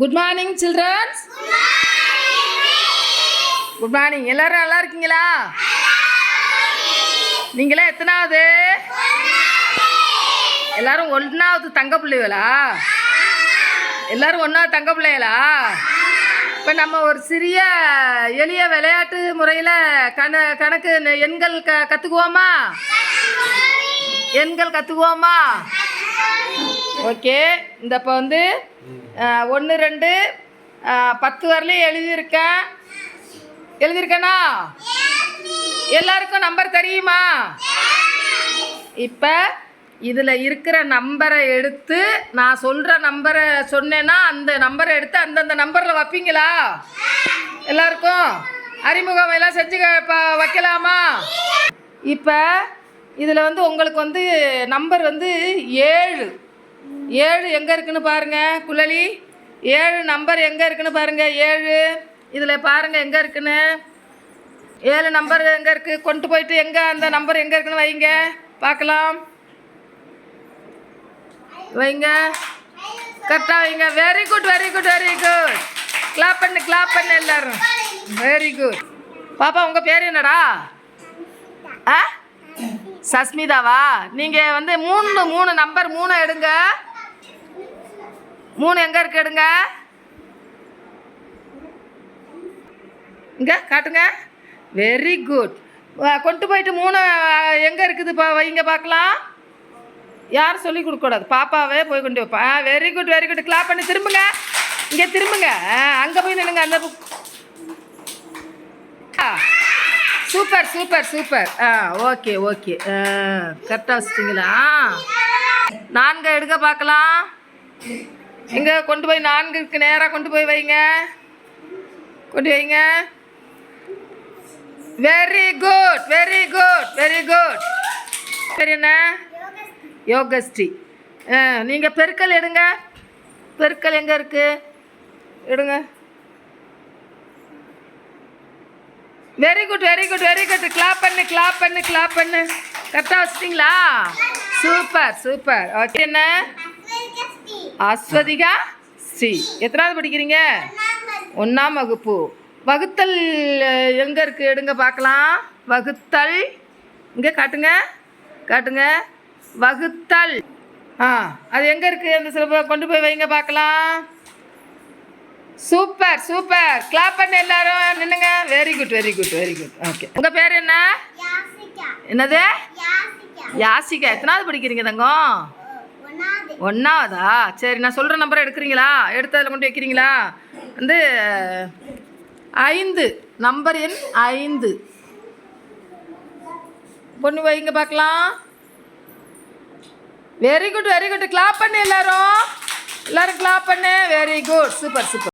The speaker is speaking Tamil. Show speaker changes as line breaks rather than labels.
Good morning childrens good morning எல்லாரும் நல்லா இருக்கீங்களா? நீங்களே எத்தனாவது? எல்லாரும் ஒன்றாவது தங்க பிள்ளைகளா? எல்லாரும் ஒன்றாவது தங்க பிள்ளைகளா? இப்போ நம்ம ஒரு சிறிய எளிய விளையாட்டு முறையில் கண கணக்கு எண்கள் க கற்றுக்குவோமா எண்கள் கற்றுக்குவோமா ஓகே இந்த இப்போ வந்து ஒன்று ரெண்டு பத்து வரலையும் எழுதியிருக்கேன் எழுதியிருக்கேனா? எல்லாருக்கும் நம்பர் தெரியுமா? இப்போ இதில் இருக்கிற நம்பரை எடுத்து நான் சொல்கிற நம்பரை சொன்னேன்னா அந்த நம்பரை எடுத்து அந்தந்த நம்பரில் வைப்பீங்களா? எல்லாருக்கும்? அறிமுகம் எல்லாம் செஞ்சு இப்போ வைக்கலாமா? இப்போ இதில் வந்து உங்களுக்கு வந்து நம்பர் வந்து ஏழு. ஏழு எங்கே இருக்குன்னு பாருங்கள் குழலி. ஏழு நம்பர் எங்கே இருக்குன்னு பாருங்கள் ஏழு. இதில் பாருங்கள் எங்கே இருக்குன்னு. ஏழு நம்பர் எங்கே இருக்குது கொண்டு போயிட்டு எங்கே அந்த நம்பர் எங்கே இருக்குன்னு வைங்க. பார்க்கலாம். வைங்க. கரெக்டாக வைங்க. Very good very good very good clap பண்ணு கிளாப் பண்ணு எல்லாரும். வெரி குட் பாப்பா உங்கள் பேர் என்னடா? ஆ? சஸ்மிதாவா? நீங்கள் வந்து மூணு மூணு நம்பர் மூணு எடுங்க. மூணு எங்கே இருக்கு எடுங்க. இங்கே காட்டுங்க. வெரி குட் கொண்டு போயிட்டு மூணு எங்கே இருக்குது பா வைங்க பார்க்கலாம். யாரும் சொல்லி கொடுக்கக்கூடாது? பாப்பாவே போய் கொண்டு வைப்பா very good very good clap பண்ணி திரும்புங்க. இங்கே திரும்புங்க. அங்கே போய் நில்லுங்க அந்த book super super super ah okay okay கரெக்டாக வச்சிட்டிங்களா? நான்கு எடுக்க பார்க்கலாம். எங்கே கொண்டு போய் நான்குக்கு நேராக கொண்டு போய் வைங்க. கொண்டு வைங்க. Very good very good very good சரி என்ன? யோகஸ்ரீ. நீங்கள் பெருக்கல் எடுங்க. பெருக்கல் எங்கே இருக்கு? எடுங்க. Very good very good very good clap பண்ணு கிளாப் பண்ணு கிளாப் பண்ணு. கரெக்டாக வச்சிட்டிங்களா? சூப்பர் சூப்பர் ஓகே என்ன? அஸ்வதிகா ஸ்ரீ எத்தனாவது படிக்கிறீங்க? ஒன்றாம் வகுப்பு. வகுத்தல் எங்க இருக்கு? எடுங்க பார்க்கலாம். வகுத்தல். இங்கே காட்டுங்க. காட்டுங்க. வகுத்தல். ஆ அது எங்கே இருக்குது அந்த சில கொண்டு போய் வைங்க பார்க்கலாம். Super super. கிளாப் பண்ண எல்லாரும். நின்னுங்க very good very good very good okay உங்கள் பேர் என்ன? என்னது? யாசிகா. எத்தனாவது படிக்கிறீங்க தங்கம்? ஒன்றாவதா சரி நான் சொல்கிற நம்பரை எடுக்கிறீங்களா? எடுத்து அதில் கொண்டு வைக்கிறீங்களா? வந்து ஐந்து. நம்பர் எண் ஐந்து. பொண்ணு வைங்க பார்க்கலாம். Very good very good clap பண்ணு எல்லாரும். எல்லாரும் கிளாப் பண்ணு. Very good super super